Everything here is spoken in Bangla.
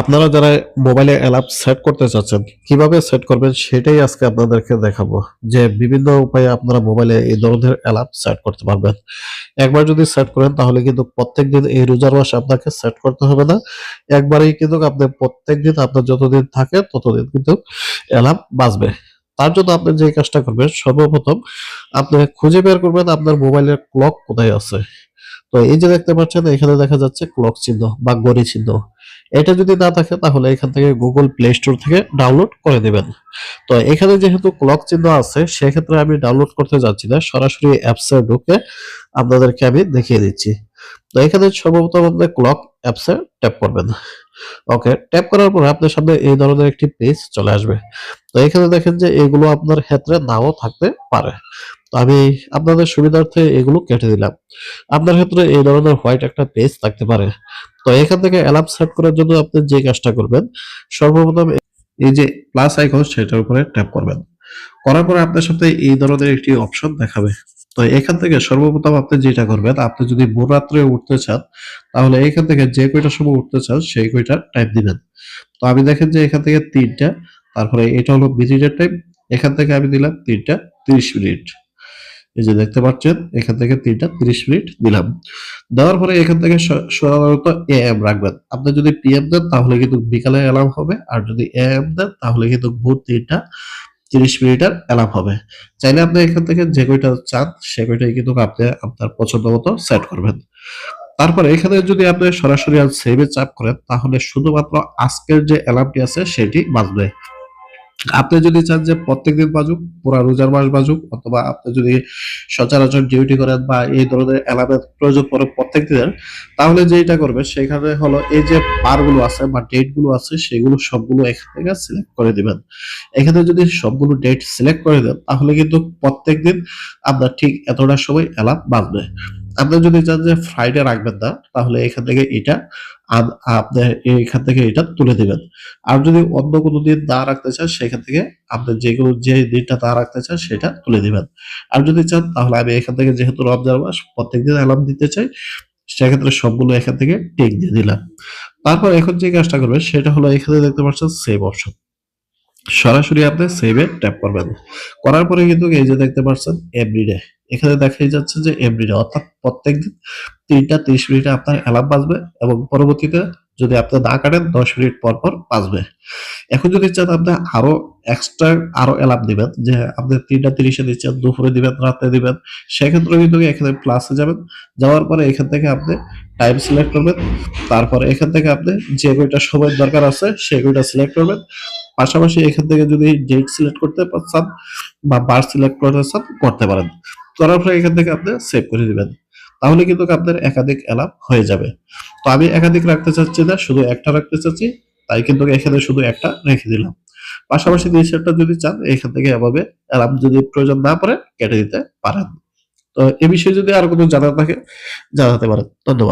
আপনারা যারা মোবাইলে অ্যালার্ম সেট করতে চাচ্ছেন, কীভাবে সেট করবেন সেটাই আজকে আপনাদেরকে দেখাবো যে বিভিন্ন উপায়ে আপনারা মোবাইলে এই ধরনের অ্যালার্ম সেট করতে পারবেন। একবার যদি সেট করেন, তাহলে কিন্তু প্রত্যেকদিন এই রোজার মাসে আপনাকে সেট করতে হবে না। একবারেই কিন্তু আপনি প্রত্যেকদিন আপনার যতদিন থাকে, ততদিন কিন্তু অ্যালার্ম বাঁচবে তার জন্য আপনি যে কাজটা করবেন, সর্বপ্রথম আপনি খুঁজে বের করবেন আপনার মোবাইলের ক্লক কোথায় আছে। তো এই যে দেখতে পাচ্ছেন, এখানে দেখা যাচ্ছে ক্লক চিহ্ন বা ঘড়ি চিহ্ন। এটা যদি না থাকে, তাহলে এখান থেকে গুগল প্লে স্টোর থেকে ডাউনলোড করে দেবেন। তো এখানে যেহেতু ক্লক চিহ্ন আছে, সেক্ষেত্রে আমি ডাউনলোড করতে যাচ্ছি না। সরাসরি অ্যাপসে ঢুকে আপনাদেরকে আমি দেখিয়ে দিচ্ছি। তো এখানে সর্বপ্রথম আপনি ক্লক অ্যাপসে ট্যাপ করবেন। ওকে ট্যাপ করার পর আপনার সামনে এই ধরনের একটি পেজ চলে আসবে। তো এখানে দেখেন যে এগুলো আপনার ক্ষেত্রে নাও থাকতে পারে। তো আমি আপনাদের সুবিধার্থে এগুলো কেটে দিলাম। আপনার ক্ষেত্রে এই ধরনের হোয়াইট একটা পেজ থাকতে পারে। তো এখান থেকে অ্যালার্ম সেট করার জন্য আপনি যে কাজটা করবেন, সর্বপ্রথম এই যে প্লাস আইকন সেটার উপরে ট্যাপ করবেন। করার পরে আপনার সাথে এই ধরনের একটি অপশন দেখাবে। তো এখান থেকে সর্বপ্রথম আপনি যেটা করবেন, আপনি যদি ভোর রাত্রে উঠতে চান, তাহলে এখান থেকে যে কয়টার সময় উঠতে চান, সেই কয়টা টাইম দিবেন। তো আমি দেখেন যে এখান থেকে তিনটা, তারপরে এটা হলো ভিজিটের টাইম এখান থেকে আমি দিলাম তিনটা, তিরিশ মিনিট। এই যে দেখতে পাচ্ছেন, এখান থেকে তিনটা তিরিশ মিনিট দিলাম। দেওয়ার পরে এখান থেকে সাধারণত এ এম রাখবেন। আপনি যদি পি এম দেন, তাহলে কিন্তু বিকালে অ্যালার্ম হবে। আর যদি এ এম দেন, তাহলে কিন্তু ভোর তিনটা তিরিশ মিনিটের অ্যালার্ম হবে। চাইলে আপনি এখান থেকে যে কয়টা চান, সে কয়টাই কিন্তু আপনি আপনার পছন্দ মতো সেট করবেন। তারপরে এখানে যদি আপনি সরাসরি আর সেভে চাপ করেন, তাহলে শুধুমাত্র আজকের যে অ্যালার্মটি আছে, সেটি বাজবে। আপনি যদি চান যে প্রত্যেকদিন বাজুক, পুরা রোজার মাস বাজুক, অথবা আপনি যদি সচরাচর ডিউটি করেন বা এই ধরনের অ্যালার্মের প্রয়োজন পড়ে প্রত্যেক দিনের তাহলে যেটা করবে, সেখানে হলো এই যে বারগুলো আছে বা ডেটগুলো আছে, সেগুলো সবগুলো এখান থেকে সিলেক্ট করে দিবেন। এখানে যদি সবগুলো ডেট সিলেক্ট করে দেন, তাহলে কিন্তু প্রত্যেকদিন আপনার ঠিক এতটা সময় অ্যালার্ম বাজবে। আপনি যদি চান যে ফ্রাইডে রাখবেন না, তাহলে এখান থেকে এটা আপনি এখান থেকে এটা তুলে দিবেন। আর যদি অন্য কোনো দিন না রাখতে চান, সেখান থেকে আপনি যেগুলো যে দিনটা না রাখতে চান, সেটা তুলে দিবেন। আর যদি চান, তাহলে আমি এখান থেকে যেহেতু রমজান মাস, প্রত্যেকদিন অ্যালার্ম দিতে চাই, সেক্ষেত্রে সবগুলো এখান থেকে টিক দিয়ে দিলাম। তারপর এখন যে কাজটা করবেন, সেটা হলো এখানে দেখতে পাচ্ছেন সেভ অপশন সরাসরি আপনি সেভে ট্যাপ করবেন। করার পরে কিন্তু এই যে দেখতে পাচ্ছেন এভরিডে এখানে দেখাই যাচ্ছে যে এভরিডে অর্থাৎ প্রত্যেকদিন তিনটা তিরিশ মিনিটে আপনার অ্যালার্ম বাজবে এবং পরবর্তীতে যদি আপনি না কাটেন, দশ মিনিট পর পর বাজবে। এখন যদি চান আপনি আরও এক্সট্রা আরও অ্যালার্ম দিবেন, যে আপনি তিনটা তিরিশে দিচ্ছেন, দুপুরে দিবেন, রাতে দিবেন, সেক্ষেত্রে কিন্তু এখানে প্লাসে যাবেন। যাওয়ার পরে এখান থেকে আপনি টাইম সিলেক্ট করবেন। তারপরে এখান থেকে আপনি যে কয়টা সময়ের দরকার আছে সেই কয়টা সিলেক্ট করবেন। পাশাপাশি এখান থেকে যদি ডেট সিলেক্ট করতে চান বা বার সিলেক্ট করতে চান, করতে পারেন। করার পরে এখান থেকে আপনি সেভ করে দিবেন। তাহলে কিন্তু আপনার একাধিক অ্যালার্ম হয়ে যাবে। তো আমি একাধিক রাখতে চাচ্ছি না, শুধু একটা রাখতে চাচ্ছি, তাই কিন্তু এখানে শুধু একটা রেখে দিলাম। পাশাপাশি দুই সেটটা যদি চান, এখান থেকে এভাবে অ্যালার্ম যদি প্রয়োজন না পড়ে, কেটে দিতে পারেন। তো এ বিষয়ে যদি আর কোনো জানার থাকে, জানাতে পারেন। ধন্যবাদ।